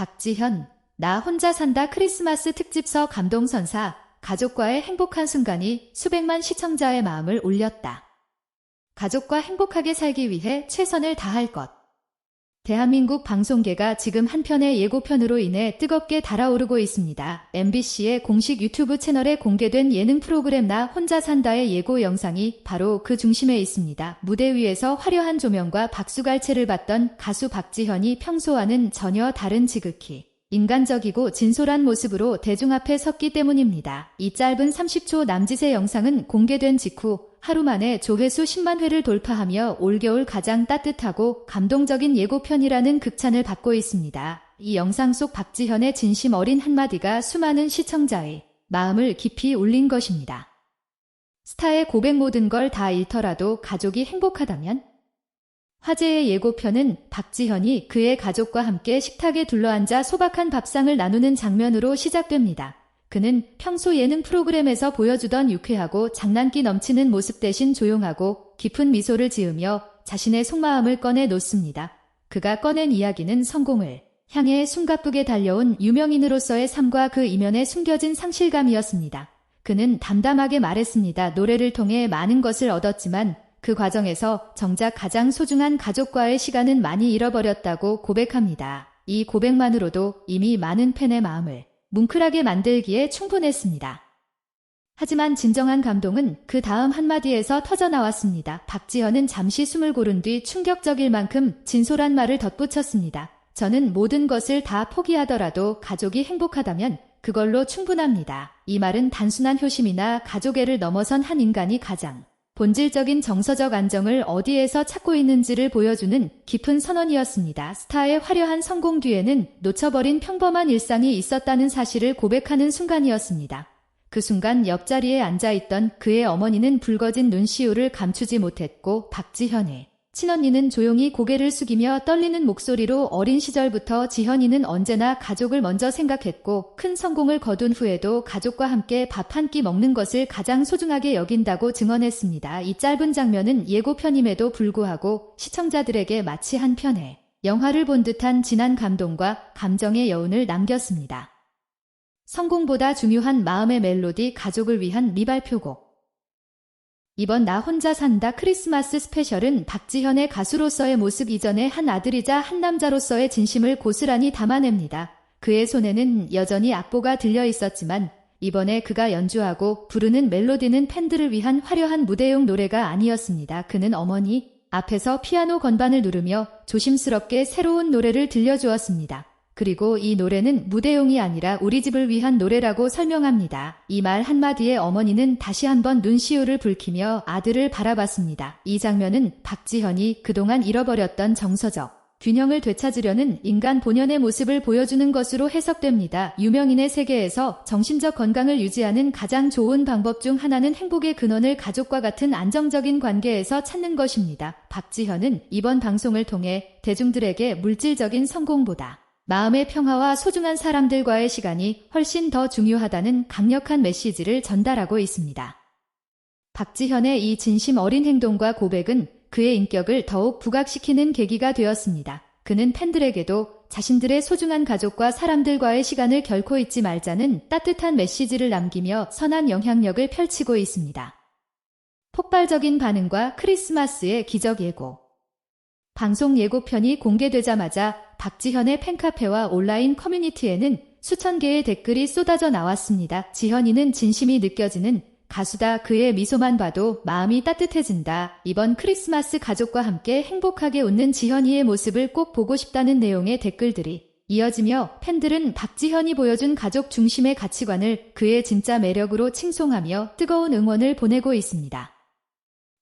박지현, 나 혼자 산다 크리스마스 특집서 감동선사, 가족과의 행복한 순간이 수백만 시청자의 마음을 울렸다. 가족과 행복하게 살기 위해 최선을 다할 것. 대한민국 방송계가 지금 한편의 예고편으로 인해 뜨겁게 달아오르고 있습니다. MBC의 공식 유튜브 채널에 공개된 예능 프로그램 나 혼자 산다의 예고 영상이 바로 그 중심에 있습니다. 무대 위에서 화려한 조명과 박수갈채를 받던 가수 박지현이 평소와는 전혀 다른 지극히 인간적이고 진솔한 모습으로 대중 앞에 섰기 때문입니다. 이 짧은 30초 남짓의 영상은 공개된 직후 하루 만에 조회수 10만 회를 돌파하며 올겨울 가장 따뜻하고 감동적인 예고편이라는 극찬을 받고 있습니다. 이 영상 속 박지현의 진심 어린 한마디가 수많은 시청자의 마음을 깊이 울린 것입니다. 스타의 고백 모든 걸 다 잃더라도 가족이 행복하다면? 화제의 예고편은 박지현이 그의 가족과 함께 식탁에 둘러앉아 소박한 밥상을 나누는 장면으로 시작됩니다. 그는 평소 예능 프로그램에서 보여주던 유쾌하고 장난기 넘치는 모습 대신 조용하고 깊은 미소를 지으며 자신의 속마음을 꺼내 놓습니다. 그가 꺼낸 이야기는 성공을 향해 숨가쁘게 달려온 유명인으로서의 삶과 그 이면에 숨겨진 상실감이었습니다. 그는 담담하게 말했습니다. 노래를 통해 많은 것을 얻었지만 그 과정에서 정작 가장 소중한 가족과의 시간은 많이 잃어버렸다고 고백합니다. 이 고백만으로도 이미 많은 팬의 마음을 뭉클하게 만들기에 충분했습니다. 하지만 진정한 감동은 그 다음 한마디에서 터져 나왔습니다. 박지현은 잠시 숨을 고른 뒤 충격적일 만큼 진솔한 말을 덧붙였습니다. 저는 모든 것을 다 포기하더라도 가족이 행복하다면 그걸로 충분합니다. 이 말은 단순한 효심이나 가족애를 넘어선 한 인간이 가장 본질적인 정서적 안정을 어디에서 찾고 있는지를 보여주는 깊은 선언이었습니다. 스타의 화려한 성공 뒤에는 놓쳐버린 평범한 일상이 있었다는 사실을 고백하는 순간이었습니다. 그 순간 옆자리에 앉아있던 그의 어머니는 붉어진 눈시울을 감추지 못했고 박지현의 친언니는 조용히 고개를 숙이며 떨리는 목소리로 어린 시절부터 지현이는 언제나 가족을 먼저 생각했고 큰 성공을 거둔 후에도 가족과 함께 밥 한 끼 먹는 것을 가장 소중하게 여긴다고 증언했습니다. 이 짧은 장면은 예고편임에도 불구하고 시청자들에게 마치 한 편의 영화를 본 듯한 진한 감동과 감정의 여운을 남겼습니다. 성공보다 중요한 마음의 멜로디 가족을 위한 미발표곡 이번 나 혼자 산다 크리스마스 스페셜은 박지현의 가수로서의 모습 이전의 한 아들이자 한 남자로서의 진심을 고스란히 담아냅니다. 그의 손에는 여전히 악보가 들려 있었지만 이번에 그가 연주하고 부르는 멜로디는 팬들을 위한 화려한 무대용 노래가 아니었습니다. 그는 어머니 앞에서 피아노 건반을 누르며 조심스럽게 새로운 노래를 들려주었습니다. 그리고 이 노래는 무대용이 아니라 우리 집을 위한 노래라고 설명합니다. 이 말 한마디에 어머니는 다시 한번 눈시울을 붉히며 아들을 바라봤습니다. 이 장면은 박지현이 그동안 잃어버렸던 정서적 균형을 되찾으려는 인간 본연의 모습을 보여주는 것으로 해석됩니다. 유명인의 세계에서 정신적 건강을 유지하는 가장 좋은 방법 중 하나는 행복의 근원을 가족과 같은 안정적인 관계에서 찾는 것입니다. 박지현은 이번 방송을 통해 대중들에게 물질적인 성공보다 마음의 평화와 소중한 사람들과의 시간이 훨씬 더 중요하다는 강력한 메시지를 전달하고 있습니다. 박지현의 이 진심 어린 행동과 고백은 그의 인격을 더욱 부각시키는 계기가 되었습니다. 그는 팬들에게도 자신들의 소중한 가족과 사람들과의 시간을 결코 잊지 말자는 따뜻한 메시지를 남기며 선한 영향력을 펼치고 있습니다. 폭발적인 반응과 크리스마스의 기적 예고 방송 예고편이 공개되자마자 박지현의 팬카페와 온라인 커뮤니티에는 수천 개의 댓글이 쏟아져 나왔습니다. 지현이는 진심이 느껴지는 가수다. 그의 미소만 봐도 마음이 따뜻해진다. 이번 크리스마스 가족과 함께 행복하게 웃는 지현이의 모습을 꼭 보고 싶다는 내용의 댓글들이 이어지며 팬들은 박지현이 보여준 가족 중심의 가치관을 그의 진짜 매력으로 칭송하며 뜨거운 응원을 보내고 있습니다.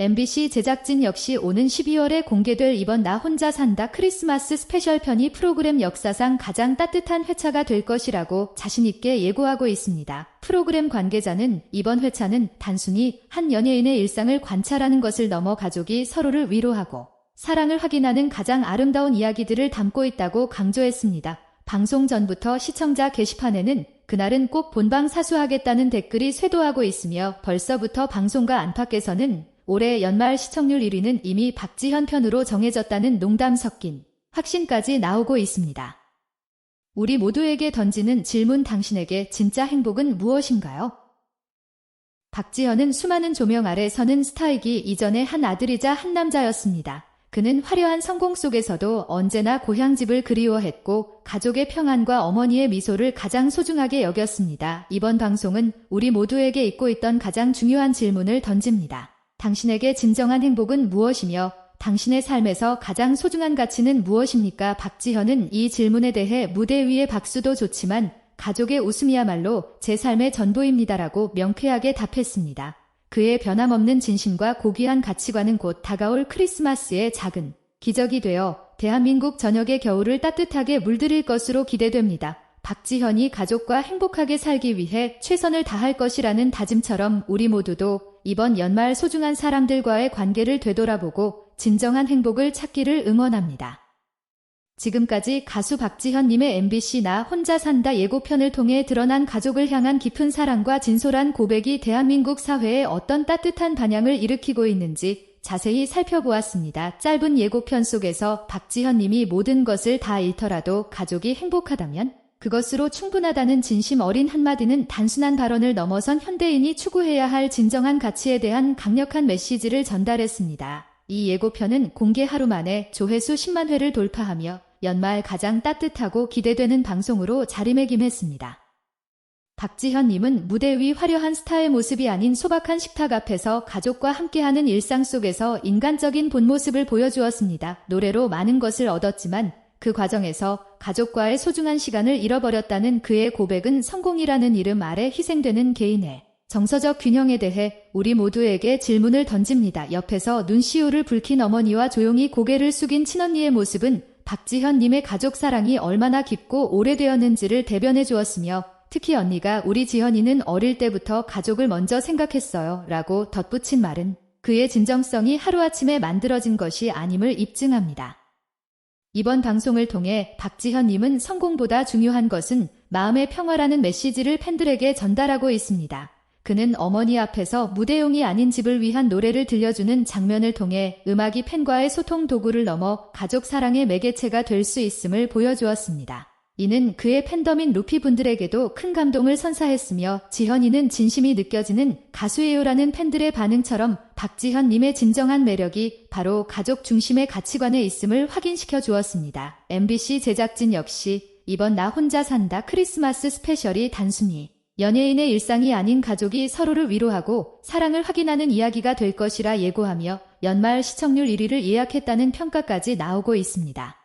MBC 제작진 역시 오는 12월에 공개될 이번 나 혼자 산다 크리스마스 스페셜 편이 프로그램 역사상 가장 따뜻한 회차가 될 것이라고 자신있게 예고하고 있습니다. 프로그램 관계자는 이번 회차는 단순히 한 연예인의 일상을 관찰하는 것을 넘어 가족이 서로를 위로하고 사랑을 확인하는 가장 아름다운 이야기들을 담고 있다고 강조했습니다. 방송 전부터 시청자 게시판에는 그날은 꼭 본방 사수하겠다는 댓글이 쇄도하고 있으며 벌써부터 방송가 안팎에서는 올해 연말 시청률 1위는 이미 박지현 편으로 정해졌다는 농담 섞인 확신까지 나오고 있습니다. 우리 모두에게 던지는 질문 당신에게 진짜 행복은 무엇인가요? 박지현은 수많은 조명 아래 서는 스타이기 이전의 한 아들이자 한 남자였습니다. 그는 화려한 성공 속에서도 언제나 고향집을 그리워했고 가족의 평안과 어머니의 미소를 가장 소중하게 여겼습니다. 이번 방송은 우리 모두에게 잊고 있던 가장 중요한 질문을 던집니다. 당신에게 진정한 행복은 무엇이며 당신의 삶에서 가장 소중한 가치는 무엇입니까? 박지현은 이 질문에 대해 무대 위의 박수도 좋지만 가족의 웃음이야말로 제 삶의 전부입니다라고 명쾌하게 답했습니다. 그의 변함없는 진심과 고귀한 가치관은 곧 다가올 크리스마스의 작은 기적이 되어 대한민국 전역의 겨울을 따뜻하게 물들일 것으로 기대됩니다. 박지현이 가족과 행복하게 살기 위해 최선을 다할 것이라는 다짐처럼 우리 모두도 이번 연말 소중한 사람들과의 관계를 되돌아보고 진정한 행복을 찾기를 응원합니다. 지금까지 가수 박지현님의 MBC 나 혼자 산다 예고편을 통해 드러난 가족을 향한 깊은 사랑과 진솔한 고백이 대한민국 사회에 어떤 따뜻한 반향을 일으키고 있는지 자세히 살펴보았습니다. 짧은 예고편 속에서 박지현님이 모든 것을 다 잃더라도 가족이 행복하다면 그것으로 충분하다는 진심 어린 한마디는 단순한 발언을 넘어선 현대인이 추구해야 할 진정한 가치에 대한 강력한 메시지를 전달했습니다. 이 예고편은 공개 하루 만에 조회수 10만 회를 돌파하며 연말 가장 따뜻하고 기대되는 방송으로 자리매김했습니다. 박지현님은 무대 위 화려한 스타의 모습이 아닌 소박한 식탁 앞에서 가족과 함께하는 일상 속에서 인간적인 본 모습을 보여주었습니다. 노래로 많은 것을 얻었지만 그 과정에서 가족과의 소중한 시간을 잃어버렸다는 그의 고백은 성공이라는 이름 아래 희생되는 개인의 정서적 균형에 대해 우리 모두에게 질문을 던집니다. 옆에서 눈시울을 붉힌 어머니와 조용히 고개를 숙인 친언니의 모습은 박지현님의 가족 사랑이 얼마나 깊고 오래되었는지를 대변해 주었으며 특히 언니가 우리 지현이는 어릴 때부터 가족을 먼저 생각했어요. 라고 덧붙인 말은 그의 진정성이 하루아침에 만들어진 것이 아님을 입증합니다. 이번 방송을 통해 박지현님은 성공보다 중요한 것은 마음의 평화라는 메시지를 팬들에게 전달하고 있습니다. 그는 어머니 앞에서 무대용이 아닌 집을 위한 노래를 들려주는 장면을 통해 음악이 팬과의 소통 도구를 넘어 가족 사랑의 매개체가 될 수 있음을 보여주었습니다. 이는 그의 팬덤인 루피 분들에게도 큰 감동을 선사했으며 지현이는 진심이 느껴지는 가수예요라는 팬들의 반응처럼 박지현님의 진정한 매력이 바로 가족 중심의 가치관에 있음을 확인시켜 주었습니다. MBC 제작진 역시 이번 나 혼자 산다 크리스마스 스페셜이 단순히 연예인의 일상이 아닌 가족이 서로를 위로하고 사랑을 확인하는 이야기가 될 것이라 예고하며 연말 시청률 1위를 예약했다는 평가까지 나오고 있습니다.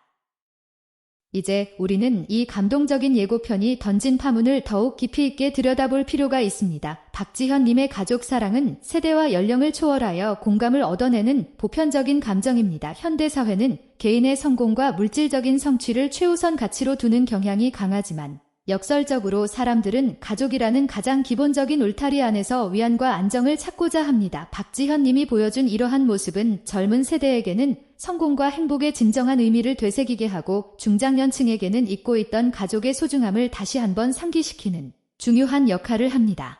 이제 우리는 이 감동적인 예고편이 던진 파문을 더욱 깊이 있게 들여다볼 필요가 있습니다. 박지현님의 가족 사랑은 세대와 연령을 초월하여 공감을 얻어내는 보편적인 감정입니다. 현대사회는 개인의 성공과 물질적인 성취를 최우선 가치로 두는 경향이 강하지만 역설적으로 사람들은 가족이라는 가장 기본적인 울타리 안에서 위안과 안정을 찾고자 합니다. 박지현 님이 보여준 이러한 모습은 젊은 세대에게는 성공과 행복의 진정한 의미를 되새기게 하고 중장년층에게는 잊고 있던 가족의 소중함을 다시 한번 상기시키는 중요한 역할을 합니다.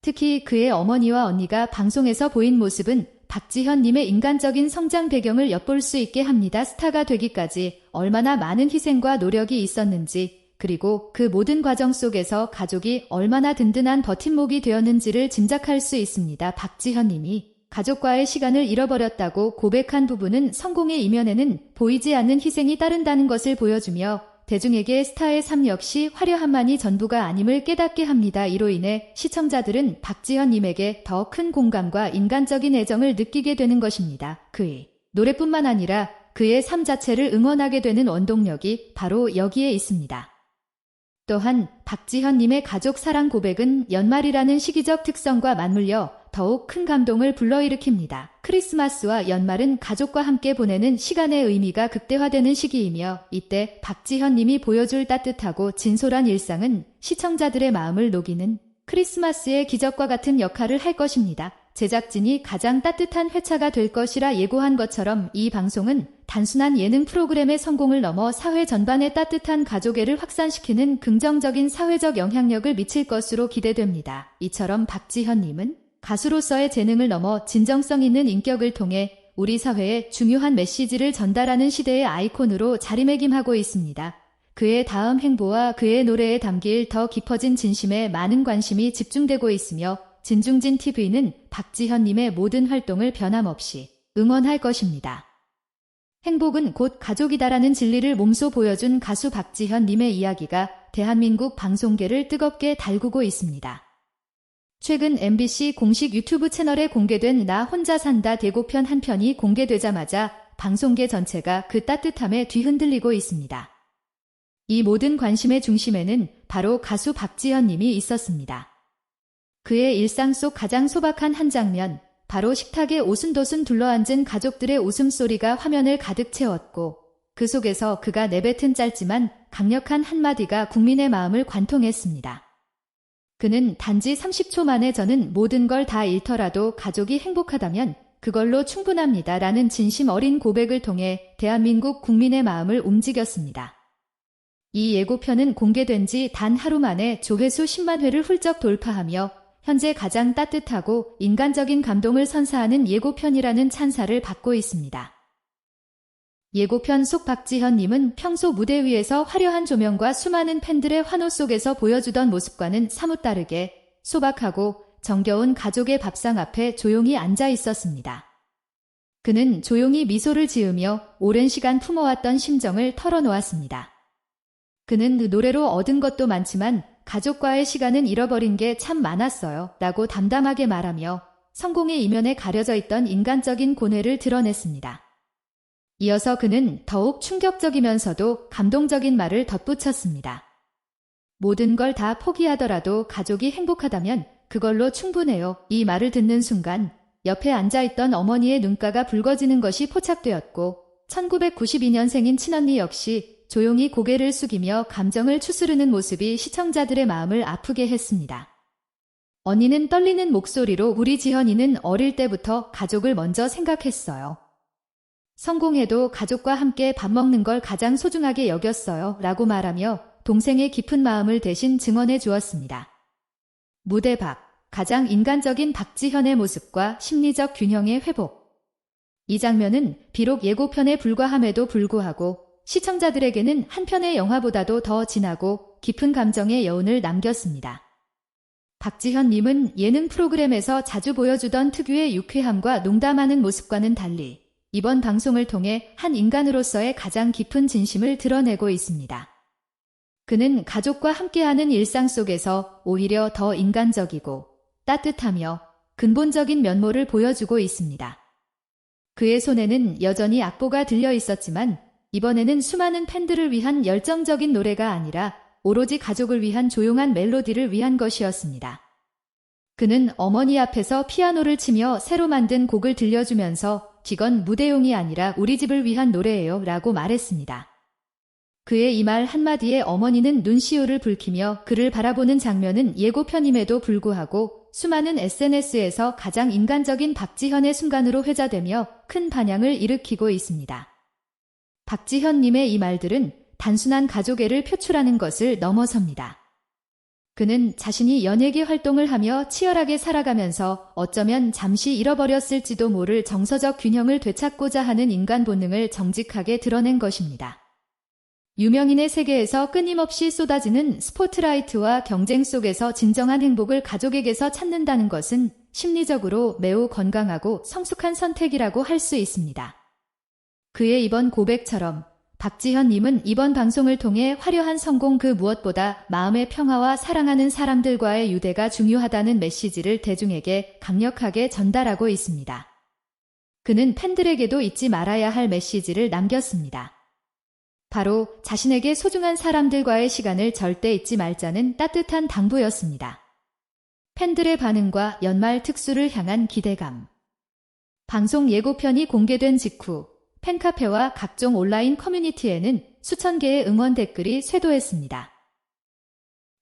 특히 그의 어머니와 언니가 방송에서 보인 모습은 박지현님의 인간적인 성장 배경을 엿볼 수 있게 합니다. 스타가 되기까지 얼마나 많은 희생과 노력이 있었는지 그리고 그 모든 과정 속에서 가족이 얼마나 든든한 버팀목이 되었는지를 짐작할 수 있습니다. 박지현 님이 가족과의 시간을 잃어버렸다고 고백한 부분은 성공의 이면에는 보이지 않는 희생이 따른다는 것을 보여주며 대중에게 스타의 삶 역시 화려함만이 전부가 아님을 깨닫게 합니다. 이로 인해 시청자들은 박지현 님에게 더 큰 공감과 인간적인 애정을 느끼게 되는 것입니다. 그의 노래뿐만 아니라 그의 삶 자체를 응원하게 되는 원동력이 바로 여기에 있습니다. 또한 박지현님의 가족 사랑 고백은 연말이라는 시기적 특성과 맞물려 더욱 큰 감동을 불러일으킵니다. 크리스마스와 연말은 가족과 함께 보내는 시간의 의미가 극대화되는 시기이며 이때 박지현님이 보여줄 따뜻하고 진솔한 일상은 시청자들의 마음을 녹이는 크리스마스의 기적과 같은 역할을 할 것입니다. 제작진이 가장 따뜻한 회차가 될 것이라 예고한 것처럼 이 방송은 단순한 예능 프로그램의 성공을 넘어 사회 전반에 따뜻한 가족애를 확산시키는 긍정적인 사회적 영향력을 미칠 것으로 기대됩니다. 이처럼 박지현님은 가수로서의 재능을 넘어 진정성 있는 인격을 통해 우리 사회에 중요한 메시지를 전달하는 시대의 아이콘으로 자리매김하고 있습니다. 그의 다음 행보와 그의 노래에 담길 더 깊어진 진심에 많은 관심이 집중되고 있으며 진중진 TV는 박지현님의 모든 활동을 변함없이 응원할 것입니다. 행복은 곧 가족이다라는 진리를 몸소 보여준 가수 박지현 님의 이야기가 대한민국 방송계를 뜨겁게 달구고 있습니다. 최근 MBC 공식 유튜브 채널에 공개된 나 혼자 산다 대고편 한 편이 공개되자마자 방송계 전체가 그 따뜻함에 뒤흔들리고 있습니다. 이 모든 관심의 중심에는 바로 가수 박지현 님이 있었습니다. 그의 일상 속 가장 소박한 한 장면, 바로 식탁에 오순도순 둘러앉은 가족들의 웃음소리가 화면을 가득 채웠고, 그 속에서 그가 내뱉은 짧지만 강력한 한마디가 국민의 마음을 관통했습니다. 그는 단지 30초 만에 저는 모든 걸 다 잃더라도 가족이 행복하다면 그걸로 충분합니다. 라는 진심 어린 고백을 통해 대한민국 국민의 마음을 움직였습니다. 이 예고편은 공개된 지 단 하루 만에 조회수 10만 회를 훌쩍 돌파하며 현재 가장 따뜻하고 인간적인 감동을 선사하는 예고편이라는 찬사를 받고 있습니다. 예고편 속 박지현님은 평소 무대 위에서 화려한 조명과 수많은 팬들의 환호 속에서 보여주던 모습과는 사뭇 다르게 소박하고 정겨운 가족의 밥상 앞에 조용히 앉아 있었습니다. 그는 조용히 미소를 지으며 오랜 시간 품어왔던 심정을 털어놓았습니다. 그는 그 노래로 얻은 것도 많지만 가족과의 시간은 잃어버린 게 참 많았어요. 라고 담담하게 말하며 성공의 이면에 가려져 있던 인간적인 고뇌를 드러냈습니다. 이어서 그는 더욱 충격적이면서도 감동적인 말을 덧붙였습니다. 모든 걸 다 포기하더라도 가족이 행복하다면 그걸로 충분해요. 이 말을 듣는 순간 옆에 앉아있던 어머니의 눈가가 붉어지는 것이 포착되었고 1992년생인 친언니 역시 조용히 고개를 숙이며 감정을 추스르는 모습이 시청자들의 마음을 아프게 했습니다. 언니는 떨리는 목소리로 우리 지현이는 어릴 때부터 가족을 먼저 생각했어요. 성공해도 가족과 함께 밥 먹는 걸 가장 소중하게 여겼어요. 라고 말하며 동생의 깊은 마음을 대신 증언해 주었습니다. 무대 밖, 가장 인간적인 박지현의 모습과 심리적 균형의 회복. 이 장면은 비록 예고편에 불과함에도 불구하고 시청자들에게는 한 편의 영화보다도 더 진하고 깊은 감정의 여운을 남겼습니다. 박지현님은 예능 프로그램에서 자주 보여주던 특유의 유쾌함과 농담하는 모습과는 달리 이번 방송을 통해 한 인간으로서의 가장 깊은 진심을 드러내고 있습니다. 그는 가족과 함께하는 일상 속에서 오히려 더 인간적이고 따뜻하며 근본적인 면모를 보여주고 있습니다. 그의 손에는 여전히 악보가 들려 있었지만 이번에는 수많은 팬들을 위한 열정적인 노래가 아니라 오로지 가족을 위한 조용한 멜로디를 위한 것이었습니다. 그는 어머니 앞에서 피아노를 치며 새로 만든 곡을 들려주면서 직원 무대용이 아니라 우리 집을 위한 노래예요 라고 말했습니다. 그의 이 말 한마디에 어머니는 눈시울을 붉히며 그를 바라보는 장면은 예고편임에도 불구하고 수많은 SNS에서 가장 인간적인 박지현의 순간으로 회자되며 큰 반향을 일으키고 있습니다. 박지현님의 이 말들은 단순한 가족애를 표출하는 것을 넘어섭니다. 그는 자신이 연예계 활동을 하며 치열하게 살아가면서 어쩌면 잠시 잃어버렸을지도 모를 정서적 균형을 되찾고자 하는 인간 본능을 정직하게 드러낸 것입니다. 유명인의 세계에서 끊임없이 쏟아지는 스포트라이트와 경쟁 속에서 진정한 행복을 가족에게서 찾는다는 것은 심리적으로 매우 건강하고 성숙한 선택이라고 할 수 있습니다. 그의 이번 고백처럼 박지현님은 이번 방송을 통해 화려한 성공 그 무엇보다 마음의 평화와 사랑하는 사람들과의 유대가 중요하다는 메시지를 대중에게 강력하게 전달하고 있습니다. 그는 팬들에게도 잊지 말아야 할 메시지를 남겼습니다. 바로 자신에게 소중한 사람들과의 시간을 절대 잊지 말자는 따뜻한 당부였습니다. 팬들의 반응과 연말 특수를 향한 기대감. 방송 예고편이 공개된 직후 팬카페와 각종 온라인 커뮤니티에는 수천 개의 응원 댓글이 쇄도했습니다.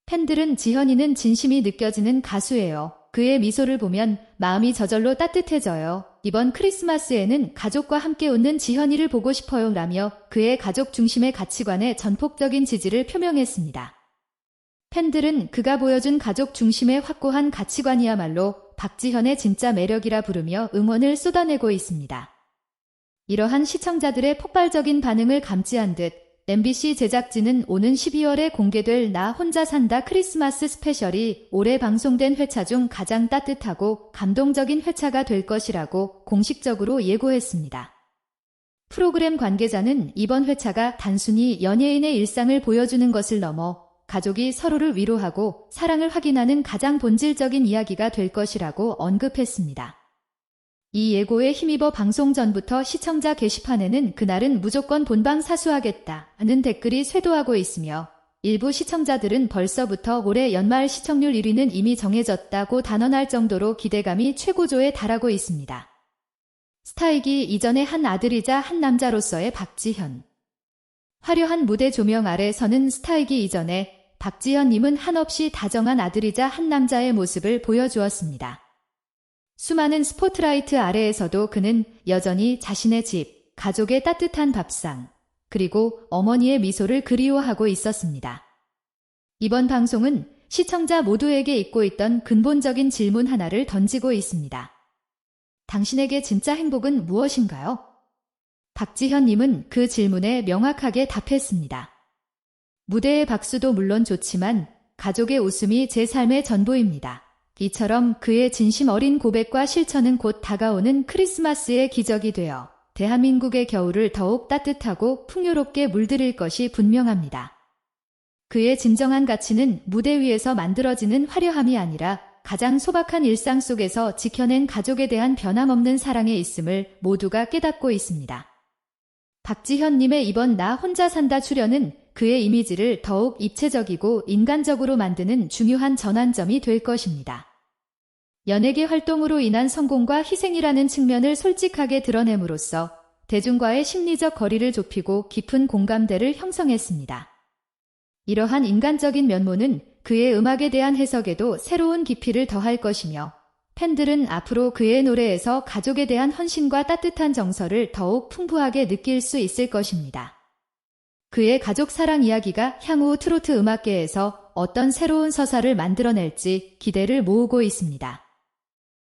팬들은 지현이는 진심이 느껴지는 가수예요. 그의 미소를 보면 마음이 저절로 따뜻해져요. 이번 크리스마스에는 가족과 함께 웃는 지현이를 보고 싶어요. 라며 그의 가족 중심의 가치관에 전폭적인 지지를 표명했습니다. 팬들은 그가 보여준 가족 중심의 확고한 가치관이야말로 박지현의 진짜 매력이라 부르며 응원을 쏟아내고 있습니다. 이러한 시청자들의 폭발적인 반응을 감지한 듯 MBC 제작진은 오는 12월에 공개될 나 혼자 산다 크리스마스 스페셜이 올해 방송된 회차 중 가장 따뜻하고 감동적인 회차가 될 것이라고 공식적으로 예고했습니다. 프로그램 관계자는 이번 회차가 단순히 연예인의 일상을 보여주는 것을 넘어 가족이 서로를 위로하고 사랑을 확인하는 가장 본질적인 이야기가 될 것이라고 언급했습니다. 이 예고에 힘입어 방송 전부터 시청자 게시판에는 그날은 무조건 본방 사수하겠다는 댓글이 쇄도하고 있으며 일부 시청자들은 벌써부터 올해 연말 시청률 1위는 이미 정해졌다고 단언할 정도로 기대감이 최고조에 달하고 있습니다. 스타이기 이전의 한 아들이자 한 남자로서의 박지현. 화려한 무대 조명 아래 서는 스타이기 이전에 박지현님은 한없이 다정한 아들이자 한 남자의 모습을 보여주었습니다. 수많은 스포트라이트 아래에서도 그는 여전히 자신의 집, 가족의 따뜻한 밥상, 그리고 어머니의 미소를 그리워하고 있었습니다. 이번 방송은 시청자 모두에게 잊고 있던 근본적인 질문 하나를 던지고 있습니다. 당신에게 진짜 행복은 무엇인가요? 박지현님은 그 질문에 명확하게 답했습니다. 무대의 박수도 물론 좋지만 가족의 웃음이 제 삶의 전부입니다. 이처럼 그의 진심 어린 고백과 실천은 곧 다가오는 크리스마스의 기적이 되어 대한민국의 겨울을 더욱 따뜻하고 풍요롭게 물들일 것이 분명합니다. 그의 진정한 가치는 무대 위에서 만들어지는 화려함이 아니라 가장 소박한 일상 속에서 지켜낸 가족에 대한 변함없는 사랑에 있음을 모두가 깨닫고 있습니다. 박지현님의 이번 나 혼자 산다 출연은 그의 이미지를 더욱 입체적이고 인간적으로 만드는 중요한 전환점이 될 것입니다. 연예계 활동으로 인한 성공과 희생이라는 측면을 솔직하게 드러냄으로써 대중과의 심리적 거리를 좁히고 깊은 공감대를 형성했습니다. 이러한 인간적인 면모는 그의 음악에 대한 해석에도 새로운 깊이를 더할 것이며 팬들은 앞으로 그의 노래에서 가족에 대한 헌신과 따뜻한 정서를 더욱 풍부하게 느낄 수 있을 것입니다. 그의 가족 사랑 이야기가 향후 트로트 음악계에서 어떤 새로운 서사를 만들어낼지 기대를 모으고 있습니다.